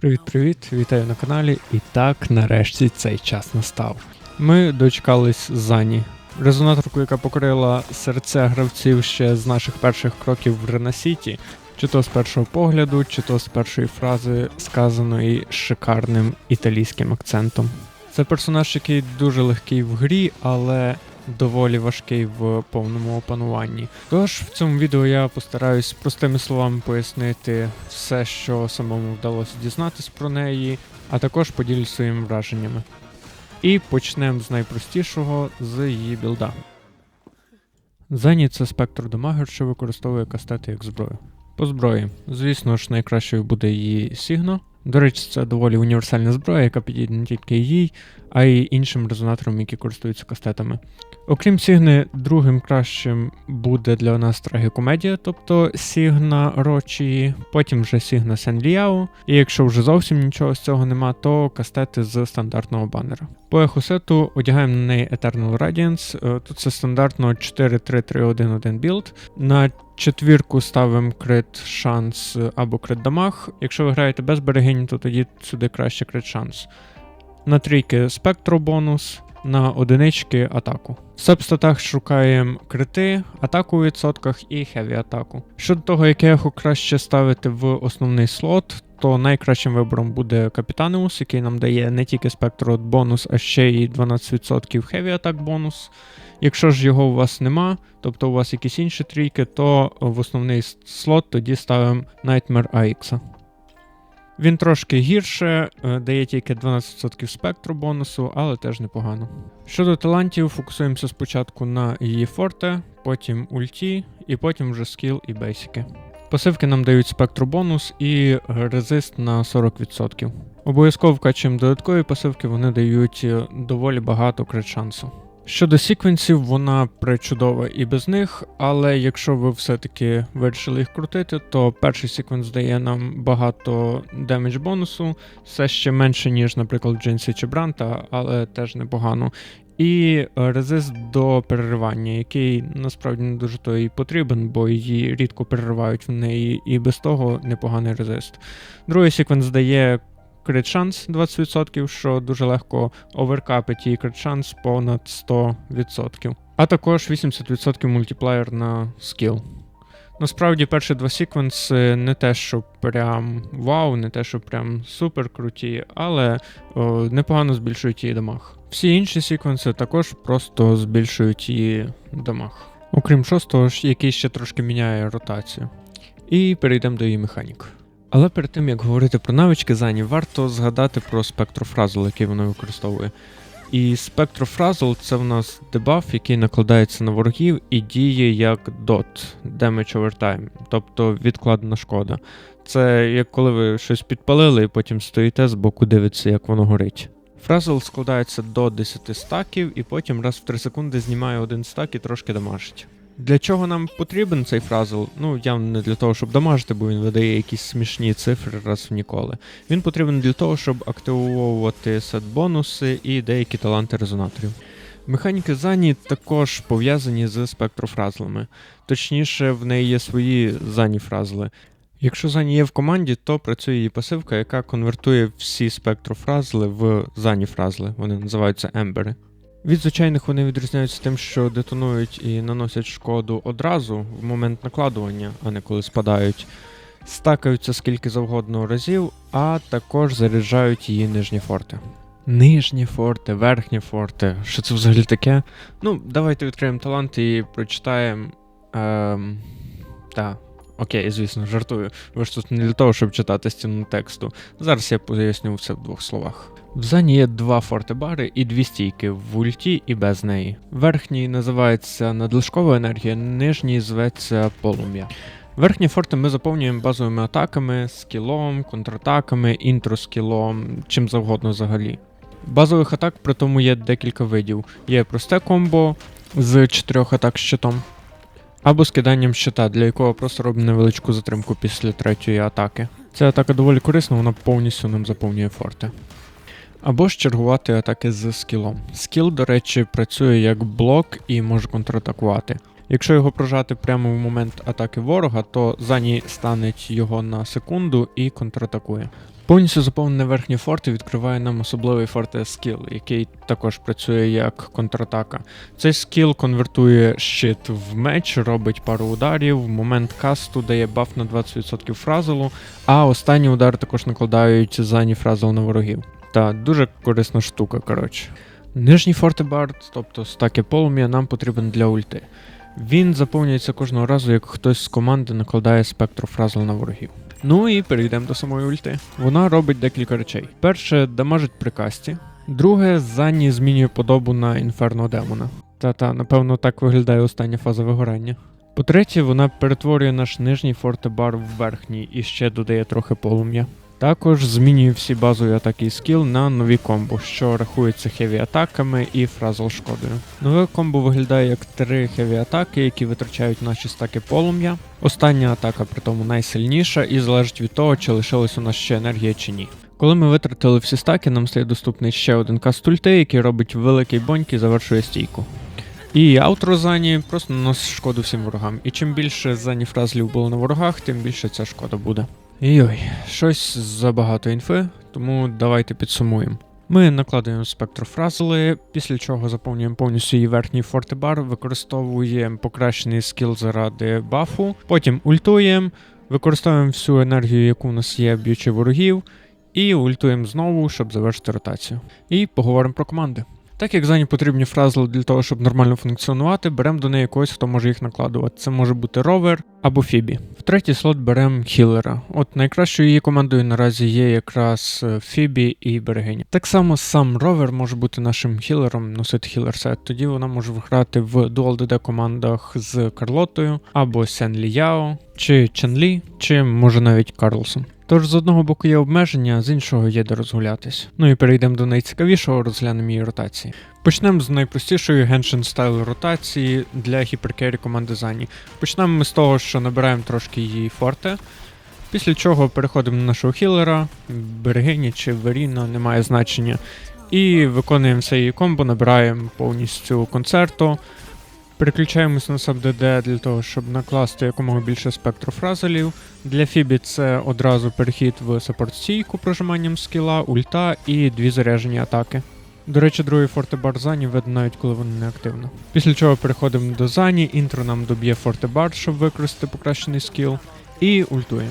Привіт-привіт, вітаю на каналі. І так, нарешті цей час настав. Ми дочекались Зані, резонаторку, яка покорила серця гравців ще з наших перших кроків в Ренасіті, чи то з першого погляду, чи то з першої фрази, сказаної шикарним італійським акцентом. Це персонаж, який дуже легкий в грі, але доволі важкий в повному опануванні. Тож в цьому відео я постараюсь простими словами пояснити все, що самому вдалося дізнатись про неї, а також поділюсь своїми враженнями. І почнемо з найпростішого з її білда. Зені це спектр дамагер, що використовує кастети як зброю. По зброї, звісно ж, найкращою буде її Сігно. До речі, це доволі універсальна зброя, яка підійде не тільки їй, а й іншим резонаторам, які користуються кастетами. Окрім Сігни, другим кращим буде для нас трагікомедія, тобто Сігна Рочі, потім вже Сігна Сен-Ліао, і якщо вже зовсім нічого з цього нема, то кастети з стандартного банера. По ехосету одягаємо на неї Eternal Radiance, е, тут це стандартно 4-3-3-1-1 білд. На четвірку ставимо крит шанс або крит дамаг. Якщо ви граєте без берегині, то тоді сюди краще крит шанс. На трійки спектро бонус, на одинички атаку. В сабстатах шукаємо крити, атаку у відсотках і хеві атаку. Щодо того, яке ехо краще ставити в основний слот, то найкращим вибором буде Капітанеус, який нам дає не тільки спектро бонус, а ще й 12% хеві атак бонус. Якщо ж його у вас нема, тобто у вас якісь інші трійки, то в основний слот тоді ставимо Nightmare AX. Він трошки гірше, е, дає тільки 12% спектру бонусу, але теж непогано. Щодо талантів, фокусуємося спочатку на її форте, потім ульті, і потім вже скіл і бейсики. Пасивки нам дають спектру бонус і резист на 40%. Обов'язково вкачуємо додаткові пасивки, вони дають е, доволі багато крит шансу. Щодо секвенсів, вона причудова і без них, але якщо ви все-таки вирішили їх крутити, то перший секвенс дає нам багато демедж бонусу, все ще менше, ніж, наприклад, Джинсі чи Бранта, але теж непогано. І резист до переривання, який насправді не дуже то і потрібен, бо її рідко переривають в неї, і без того непоганий резист. Другий секвенс дає крит шанс 20%, що дуже легко оверкапить її крит шанс понад 100%. А також 80% мультиплеєр на скіл. Насправді, перші два секвенси не те, що прям вау, не те, що прям супер круті, але о, непогано збільшують її дамаг. Всі інші секвенси також просто збільшують її дамаг. Окрім шостого, який ще трошки міняє ротацію. І перейдемо до її механік. Але перед тим як говорити про навички Зані, варто згадати про спектрофразл, який вона використовує. І спектрофразл це в нас дебаф, який накладається на ворогів і діє як DOT Damage Over Time, тобто відкладена шкода. Це як коли ви щось підпалили і потім стоїте з боку дивитеся, як воно горить. Фразл складається до 10 стаків, і потім раз в 3 секунди знімає один стак і трошки дамажить. Для чого нам потрібен цей фразл? Ну, явно не для того, щоб дамажити, бо він видає якісь смішні цифри раз в ніколи. Він потрібен для того, щоб активовувати сет-бонуси і деякі таланти резонаторів. Механіки Зані також пов'язані з спектрофразлами. Точніше, в неї є свої зані фразли. Якщо Зані є в команді, то працює її пасивка, яка конвертує всі спектрофразли в зані фразли. Вони називаються ембери. Від звичайних вони відрізняються тим, що детонують і наносять шкоду одразу в момент накладування, а не коли спадають. Стакаються скільки завгодно разів, а також заряджають її нижні форти. Нижні форти, верхні форти. Що це взагалі таке? Ну, давайте відкриємо талант і прочитаємо. Ем... Так, окей, звісно, жартую. Ви ж тут не для того, щоб читати стіну тексту. Зараз я поясню все в двох словах. В Зані є два фортебари і дві стійки в ульті і без неї. Верхній називається надлишкова енергія, нижній зветься полум'я. Верхні форти ми заповнюємо базовими атаками, скілом, контратаками, інтроскілом, чим завгодно взагалі. Базових атак при тому є декілька видів. Є просте комбо з чотирьох атак з щитом, або скиданням щита, для якого просто робимо невеличку затримку після третьої атаки. Ця атака доволі корисна, вона повністю нам заповнює форти. Або ж чергувати атаки з скілом. Скіл, до речі, працює як блок і може контратакувати. Якщо його прожати прямо в момент атаки ворога, то Зані станеть його на секунду і контратакує. Повністю заповнене верхнє форте відкриває нам особливий форте скіл, який також працює як контратака. Цей скіл конвертує щит в меч, робить пару ударів, момент касту дає баф на 20% фразелу, а останні удари також накладають зані фразел на ворогів. Та дуже корисна штука, коротше. Нижній фортебард, тобто стаки полум'я, нам потрібен для ульти. Він заповнюється кожного разу, як хтось з команди накладає спектрофразел на ворогів. Ну і перейдемо до самої ульти. Вона робить декілька речей. Перше, дамажить при касті. Друге, Занні змінює подобу на інферно демона. Та-та, напевно, так виглядає остання фаза вигорання. По-третє, вона перетворює наш нижній фортебар в верхній і ще додає трохи полум'я. Також змінює всі базові атаки і скіл на нові комбо, що рахуються хеві атаками і фразл шкодою. Нове комбо виглядає як три хеві атаки, які витрачають наші стаки полум'я. Остання атака при тому найсильніша і залежить від того, чи лишилась у нас ще енергія чи ні. Коли ми витратили всі стаки, нам стає доступний ще один каст ульти, який робить великий боньк і завершує стійку. І аутро зані просто наносить шкоду всім ворогам. І чим більше зані фразлів було на ворогах, тим більше ця шкода буде. Йой, щось забагато інфи, тому давайте підсумуємо. Ми накладаємо спектрофразили, після чого заповнюємо повністю її верхній фортебар, використовуємо покращений скіл заради бафу, потім ультуємо, використовуємо всю енергію, яку у нас є, б'ючи ворогів, і ультуємо знову, щоб завершити ротацію. І поговоримо про команди. Так як зані потрібні фразли для того, щоб нормально функціонувати, беремо до неї когось, хто може їх накладувати. Це може бути ровер або Фібі. В третій слот беремо хілера. От найкращою її командою наразі є якраз е, Фібі і Берегиня. Так само сам ровер може бути нашим хілером, носити хілер сет. Тоді вона може грати в Dual DD командах з Карлотою або Сен Ліяо, чи Ченлі, чи може навіть Карлсон. Тож з одного боку є обмеження, з іншого є де розгулятись. Ну і перейдемо до найцікавішого, розглянемо її ротації. Почнемо з найпростішої Genshin стайл ротації для гіперкері команди Зані. Почнемо ми з того, що набираємо трошки її форте. Після чого переходимо на нашого хілера, берегині чи Веріна, немає значення. І виконуємо все її комбо, набираємо повністю концерту. Переключаємось на SubDD для того, щоб накласти якомога більше спектру фразелів. Для Фібі це одразу перехід в саппорт стійку прожиманням скіла, ульта і дві заряжені атаки. До речі, другий фортебар Зані видно навіть коли воно не активно. Після чого переходимо до Зані, інтро нам доб'є фортебар, щоб використати покращений скіл, і ультуємо.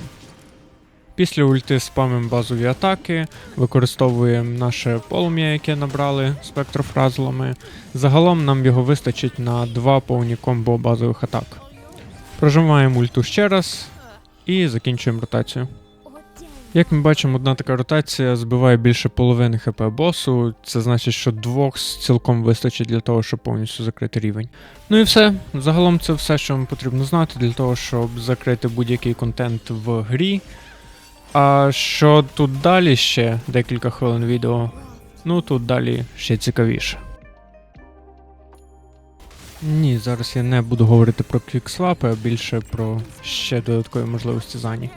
Після ульти спамимо базові атаки, використовуємо наше полум'я, яке набрали спектрофразлами. Загалом нам його вистачить на два повні комбо базових атак. Прожимаємо ульту ще раз і закінчуємо ротацію. Як ми бачимо, одна така ротація збиває більше половини хп босу. Це значить, що двох цілком вистачить для того, щоб повністю закрити рівень. Ну і все. Загалом це все, що вам потрібно знати для того, щоб закрити будь-який контент в грі. А що тут далі ще декілька хвилин відео? Ну тут далі ще цікавіше. Ні, зараз я не буду говорити про квіксвапи, а більше про ще додаткові можливості зані.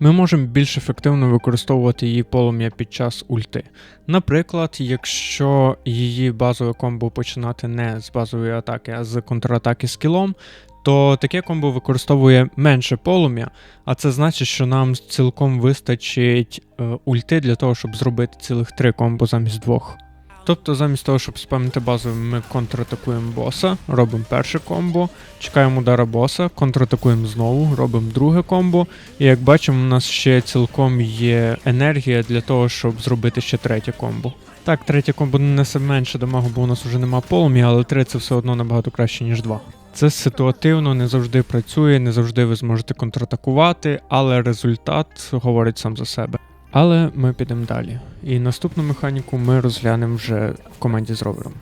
Ми можемо більш ефективно використовувати її полум'я під час ульти. Наприклад, якщо її базове комбо починати не з базової атаки, а з контратаки скілом, то таке комбо використовує менше полум'я, а це значить, що нам цілком вистачить е, ульти для того, щоб зробити цілих три комбо замість двох. Тобто, замість того, щоб спамити базовим, ми контратакуємо боса, робимо перше комбо, чекаємо удара боса, контратакуємо знову, робимо друге комбо. І як бачимо, у нас ще цілком є енергія для того, щоб зробити ще третє комбо. Так, третє комбо не несе менше дамагу, бо у нас вже нема полум'я, але три це все одно набагато краще, ніж два. Це ситуативно, не завжди працює, не завжди ви зможете контратакувати, але результат говорить сам за себе. Але ми підемо далі. І наступну механіку ми розглянемо вже в команді з ровером.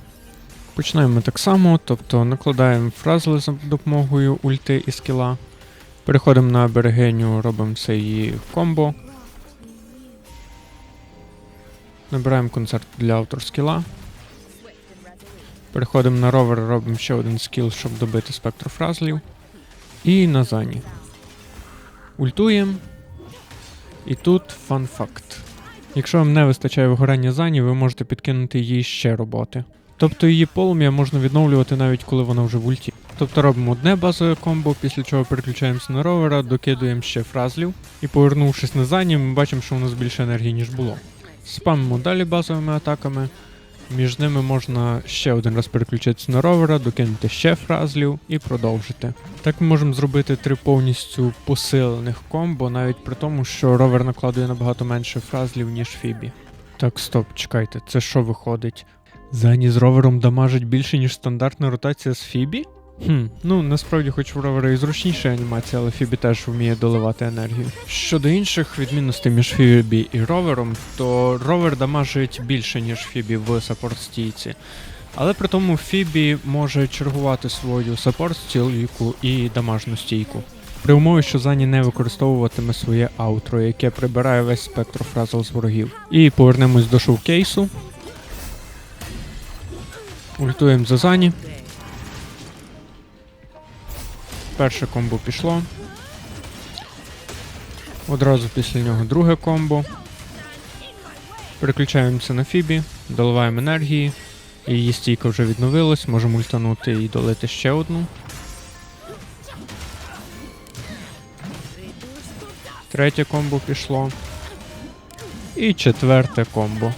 Починаємо так само, тобто накладаємо фразли за допомогою ульти і скіла. Переходимо на берегиню, робимо це її комбо. Набираємо концерт для автор скіла. Переходимо на ровер, робимо ще один скіл, щоб добити спектрофразлів. І на зані. Ультуємо. І тут фан-факт. Якщо вам не вистачає вигорання зані, ви можете підкинути їй ще роботи. Тобто її полум'я можна відновлювати навіть коли вона вже в ульті. Тобто робимо одне базове комбо, після чого переключаємося на ровера, докидуємо ще фразлів, і повернувшись на зані, ми бачимо, що у нас більше енергії, ніж було. Спамимо далі базовими атаками. Між ними можна ще один раз переключитися на ровера, докинути ще фразлів і продовжити. Так ми можемо зробити три повністю посилених комбо, навіть при тому, що ровер накладує набагато менше фразлів, ніж Фібі. Так, стоп, чекайте, це що виходить? Зані з ровером дамажить більше, ніж стандартна ротація з Фібі? Хм, ну насправді, хоч в ровера і зручніша анімація, але Фібі теж вміє доливати енергію. Щодо інших відмінностей між Фібі і ровером, то ровер дамажить більше, ніж Фібі в саппорт стійці. Але при тому Фібі може чергувати свою саппорт стійку і дамажну стійку. При умові, що Зані не використовуватиме своє аутро, яке прибирає весь спектр фразел з ворогів. І повернемось до шоукейсу. Ультуємо за Зані. Перше комбо пішло. Одразу після нього друге комбо. Переключаємося на Фібі, доливаємо енергії. Її стійка вже відновилась, можемо ультанути і долити ще одну. Третє комбо пішло. І четверте комбо.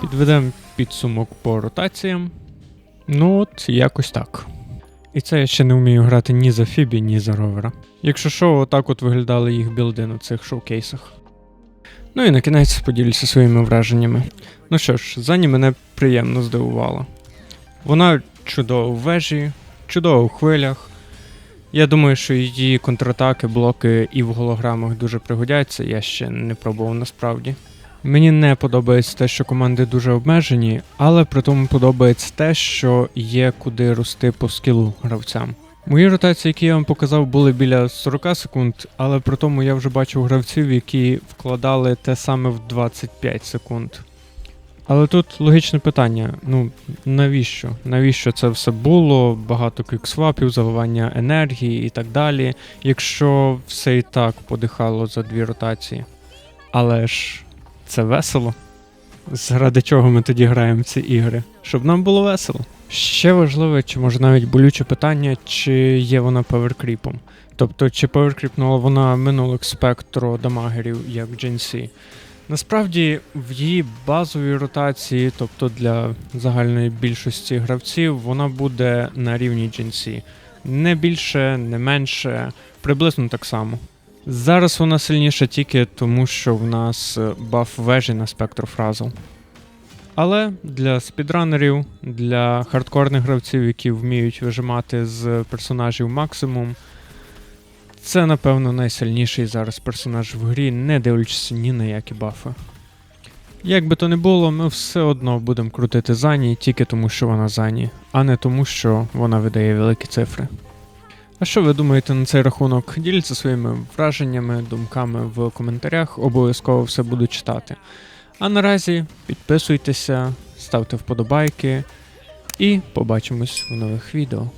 Підведемо підсумок по ротаціям. Ну от, якось так. І це я ще не вмію грати ні за Фібі, ні за ровера. Якщо що, отак от виглядали їх білди на цих шоукейсах. Ну і на кінець поділюся своїми враженнями. Ну що ж, Зані мене приємно здивувала. Вона чудова в вежі, чудова у хвилях. Я думаю, що її контратаки, блоки і в голограмах дуже пригодяться, я ще не пробував насправді. Мені не подобається те, що команди дуже обмежені, але при тому подобається те, що є куди рости по скілу гравцям. Мої ротації, які я вам показав, були біля 40 секунд, але при тому я вже бачив гравців, які вкладали те саме в 25 секунд. Але тут логічне питання: ну навіщо? Навіщо це все було? Багато квіксвапів, заливання енергії і так далі, якщо все і так подихало за дві ротації. Але ж це весело. Заради чого ми тоді граємо в ці ігри? Щоб нам було весело. Ще важливе, чи може навіть болюче питання, чи є вона паверкріпом. Тобто, чи паверкріпнула вона минулих спектру дамагерів, як GNC. Насправді, в її базовій ротації, тобто для загальної більшості гравців, вона буде на рівні GNC. Не більше, не менше, приблизно так само. Зараз вона сильніша тільки тому, що в нас е, баф вежі на спектру фразу. Але для спідранерів, для хардкорних гравців, які вміють вижимати з персонажів максимум, це, напевно, найсильніший зараз персонаж в грі, не дивлячись ні на які бафи. Як би то не було, ми все одно будемо крутити Зані тільки тому, що вона Зані, а не тому, що вона видає великі цифри. А що ви думаєте на цей рахунок? Діліться своїми враженнями, думками в коментарях, обов'язково все буду читати. А наразі підписуйтеся, ставте вподобайки і побачимось в нових відео.